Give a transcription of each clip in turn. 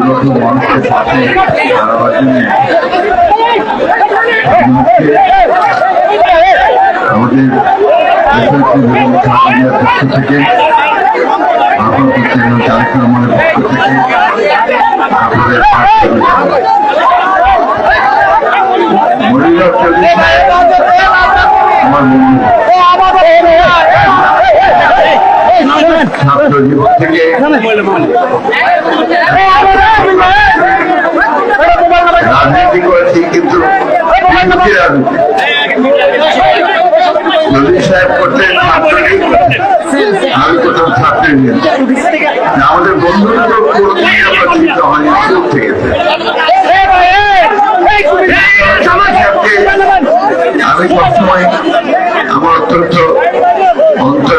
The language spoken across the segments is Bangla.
মতো মানুষের পাশে দাঁড়াবার জন্য আমাদের পক্ষ থেকে আপাতত চ্যানেল তারেক রহমানের পক্ষ থেকে আপনাদের মরিলাল চৌধুরী সাহেব আমার বন্ধু রাজনীতি করেছি কিন্তু বিএনপি সাহেব করতেন আমি করতাম ছাত্রলীগ আমাদের বন্ধুরা তো হয়নি আমি সবসময় আমার অত্যন্ত অন্তর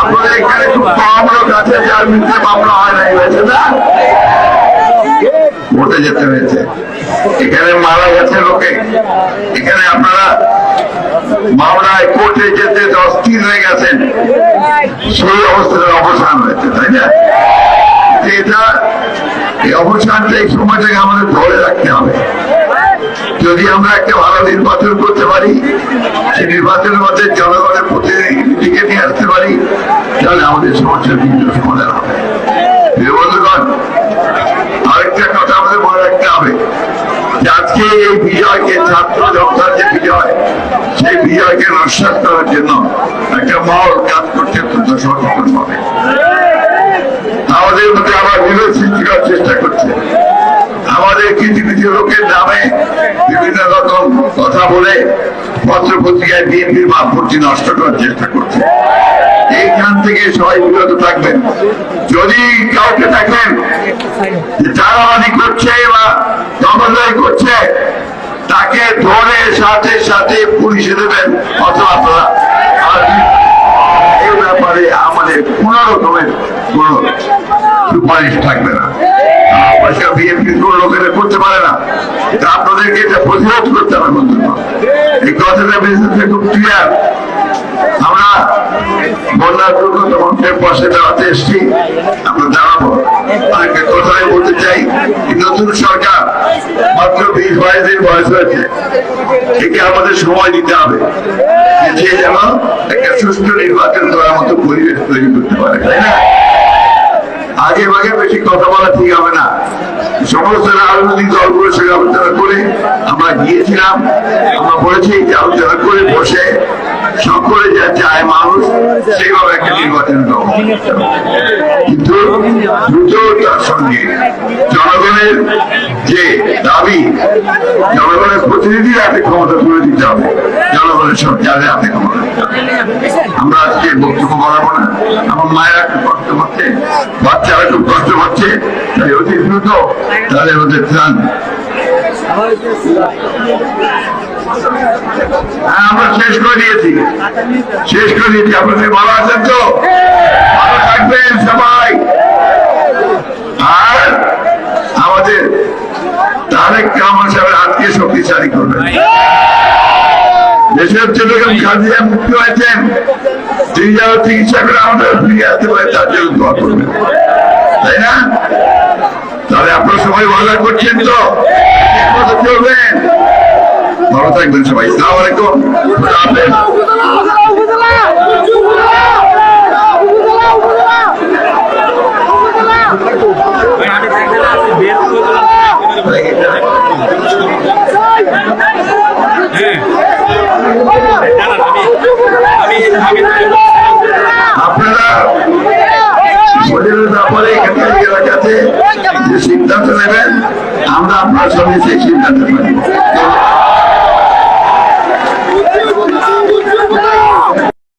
আপনাদের এখানে খুব কম লোক আছে, যার বিরুদ্ধে মামলা হয় নাই, হয়েছে না? ভোটে যেতে হয়েছে। এখানে মারা গেছে লোকে। এখানে আপনারা মামলায় কোর্টে যেতে অস্থির হয়ে গেছেন। সেই অবস্থার অবসান হয়েছে, তাই না? এটা, এই অবসানটা এই সময়টাকে আমাদের ধরে রাখতে হবে। যদি আমরা একটা ভালো নির্বাচন করতে পারি, সেই নির্বাচনের মধ্যে জনগণের প্রতিনিধিকে নিয়ে আসতে পারি, তাহলে আমাদের সমস্যার বিভিন্ন সমাধান হবে। বন্ধুগণ, আরেকটা কথা আমাদের মনে রাখতে হবে আজকে এই বিজয়কে, ছাত্র জনতার যে বিজয়, সেই বিজয়কে করার জন্য একটা মহল কাজ সচেতন হবে। আমাদের মধ্যে আবার বিরোধ সৃষ্টি করার চেষ্টা করছে। আমাদের কিছু কিছু লোকের নামে বিভিন্ন রকম কথা বলে পত্র পত্রিকায় বিএনপির ভাবমূর্তি নষ্ট করার চেষ্টা করছে। এইখান থেকে সবাই বিরত থাকবেন। যদি কাউকে দেখেন যে চাঁদাবাদি করছে বা দখলদারি করছে, তাকে ধরে সাথে সাথে পুলিশে দেবেন, অথবা আপনারা এই ব্যাপারে আমাদের কোন রকমের কোন সুপারিশ থাকবে না। পয়সা বিএনপি কোন লোকেরা করতে পারে না আপনাদেরকে এটা প্রতিরোধ করতে হবে এই কথাটা বিশেষ খুব ক্লিয়ার আমরা বন্যার দুর্গত মানুষের পাশে দাঁড়াতে এসছি, আমরা দাঁড়াবো। আরেকটা কথাই বলতে চাই নতুন সরকার মাত্র বিশ বাইশ দিন বয়স হয়েছে, একে আমাদের সময় দিতে হবে। যে যেন একটা সুষ্ঠু নির্বাচন করার মতো পরিবেশ তৈরি করতে পারে, তাই না? আগে ভাগে বেশি কথা বলা ঠিক হবে না। সমস্ত রাজনৈতিক দলগুলোর সঙ্গে আলোচনা করে আমরা গিয়েছিলাম। আমরা বলেছি যে আলোচনা করে বসে সকলে যা চায় মানুষ সেইভাবে একটা নির্বাচন সঙ্গে জনগণের যে দাবি, জনগণের প্রতিনিধির হাতে ক্ষমতা তুলে দিতে হবে, জনগণের সব যাদের হাতে ক্ষমতা। আমরা আজকে বক্তব্য বাড়াবো না। আমার মায়েরা খুব কষ্ট করছে বাচ্চারা খুব কষ্ট করছে তাই অতি দ্রুত তাদের ওদের ত্রাণ। আমরা শেষ করে দিয়েছি। শেষ করে দিয়েছি। আপনাদের ভালো আছেন তো? ভালো থাকবেন সবাই। আর আমাদের তারেক কামাল সাহেবের হাতকে শক্তিশালী করবেন। দেশের চট্টগ্রাম খাদিজা মুক্তি হয়েছেন, তিনি যেন চিকিৎসা করে আমাদের ফিরিয়ে আসতে পারে তার জন্য দোয়া করবেন। তাই না? তাহলে আপনারা সবাই ভালো করছেন তো চলবেন ভালো থাকবেন সবাই। সালাম আলাইকুম। আমরা আপনার সঙ্গে সেই সিদ্ধান্ত